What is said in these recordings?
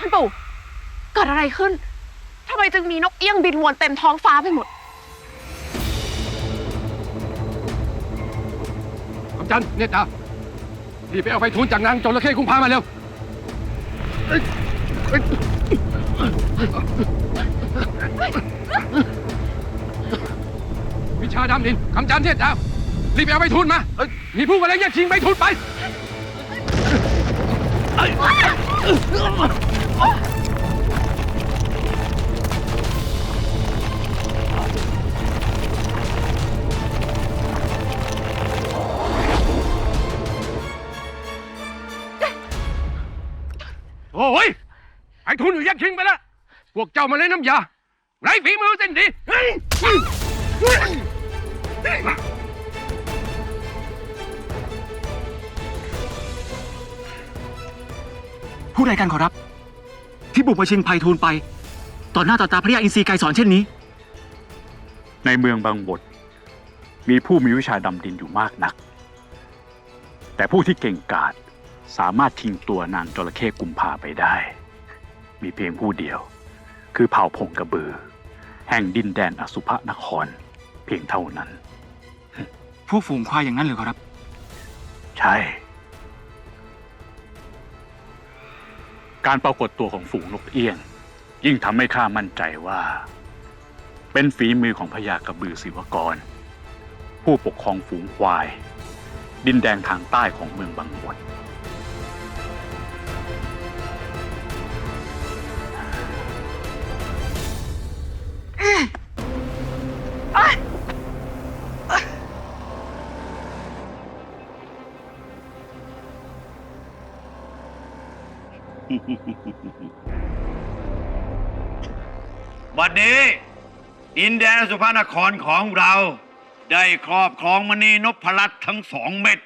ท่านปู่เกิดอะไรขึ้นทำไมจึงมีนกเอี้ยงบินวนเต็มท้องฟ้าไปหมด คำจันทร์เนตรดารีบไปเอาไปทูลจากนางจระเข้กุมภามาเร็วเอ้ยเอ้ยวิชาดำดินคำจันทร์เทศดาวรีบไปเอาไปทูลมาเอ้ยมีผู้อะไรแย่งชิงไปทูลไป โอ้ย ไอ้ทุนอยู่แย่งชิงไปแล้ว พวกเจ้ามาเล่นน้ำยาไรฝีมือเส้นดีเฮ้ยเฮ้ยเฮ้ยผู้ใดกันขอรับ ที่บุกมาชิงไพทูลไป ต่อหน้าต่อตาพระยาอินทรีไกรสอนเช่นนี้ ในเมืองบางบท มีผู้มีวิชาดำดินอยู่มากนัก แต่ผู้ที่เก่งกาจสามารถชิงตัวนางจระเข้กุมภาไปได้ มีเพียงผู้เดียว คือเผ่าพงกระบือ แห่งดินแดนอสุภนคร เพียงเท่านั้น ผู้ฝูงควายอย่างนั้นเลยขอรับ ใช่ การปรากฏตัวของฝูงนกเอี้ยง ยิ่งทำให้ข้ามั่นใจว่า เป็นฝีมือของพญากระบือศิวกร ผู้ปกครองฝูงควาย ดินแดงทางใต้ของเมืองบางบท บัดนี้ ดินแดนสุภานครของเรา ได้ครอบครองมณีนพรัตน์ทั้งสองเม็ด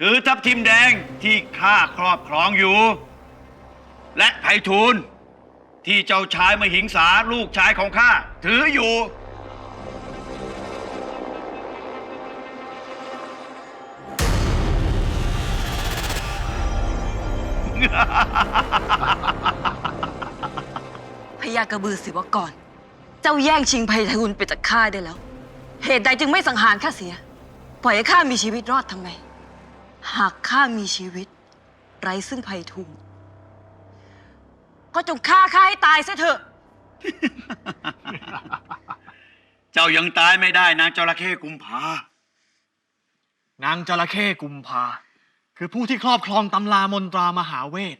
คือทับทิมแดงที่ข้าครอบครองอยู่ และไพฑูรย์ที่เจ้าชายมหิงสาลูกชายของข้าถืออยู่ พญากระบือศิวกร เจ้าแย่งชิงไพฑูรย์ไปจากข้าได้แล้ว เหตุใดจึงไม่สังหารข้าเสีย ปล่อยให้ข้ามีชีวิตรอดทำไม หากข้ามีชีวิต ไร้ซึ่งไพฑูรย์ก็จงฆ่าข้าให้ตายซะเถอะ เจ้ายังตายไม่ได้นางจระเข้กุมภานางจระเข้กุมภา คือผู้ที่ครอบครองตำรามนตรามหาเวท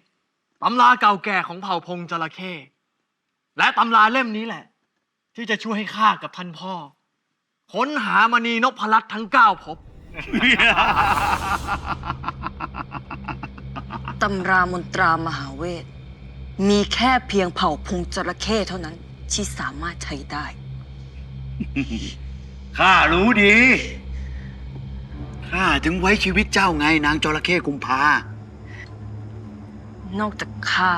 ตำราเก่าแก่ของเผ่าพงจระเข้ และตำราเล่มนี้แหละ ที่จะช่วยให้ข้ากับท่านพ่อ ค้นหามณีนพรัตน์ทั้งเก้าภพ ตำรามนตรามหาเวท มีแค่เพียงเผ่าพงจระเข้เท่านั้นที่สามารถใช้ได้ ข้ารู้ดี ข้าถึงไว้ชีวิตเจ้าไงนางจระเข้กุมภา นอกจากข้า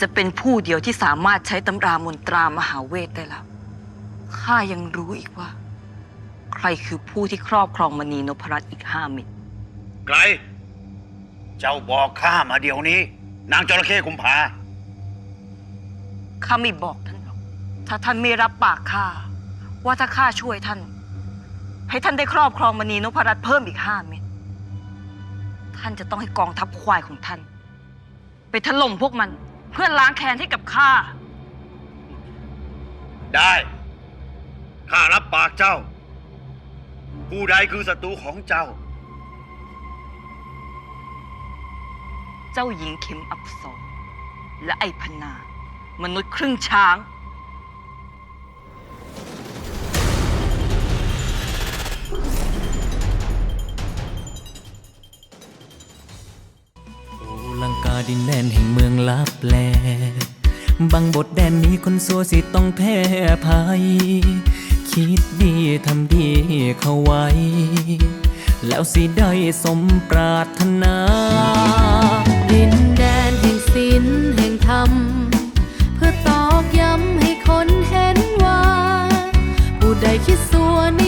จะเป็นผู้เดียวที่สามารถใช้ตำรามนตรามหาเวทได้แล้ว ข้ายังรู้อีกว่า ใครคือผู้ที่ครอบครองมณีนพรัตน์อีกห้าเม็ด ไกล เจ้าบอกข้ามาเดี๋ยวนี้ นางจระเข้กุมภา ข้าไม่บอกท่านหรอก ถ้าท่านไม่รับปากข้า ว่าถ้าข้าช่วยท่าน ให้ท่านได้ครอบครองมณีนพรัตน์เพิ่มอีกห้าเม็ด ท่านจะต้องให้กองทัพควายของท่าน ไปถล่มพวกมันเพื่อล้างแค้นให้กับข้า ได้ ข้ารับปากเจ้า ผู้ใดคือศัตรูของเจ้า เจ้าหญิงเข็มอับสรและไอพนา มนุษย์ครึ่งช้าง ดินแดนแห่งเมืองลับแลบางบทแดนนี้คนสัวสิต้องแพ้ภัย คิดดีทำดีเข้าไว้ แล้วสิได้สมปรารถนา ดินแดนแห่งศีลแห่งธรรม เพื่อตอกย้ำให้คนเห็นว่า ผู้ใดคิดสัวนี้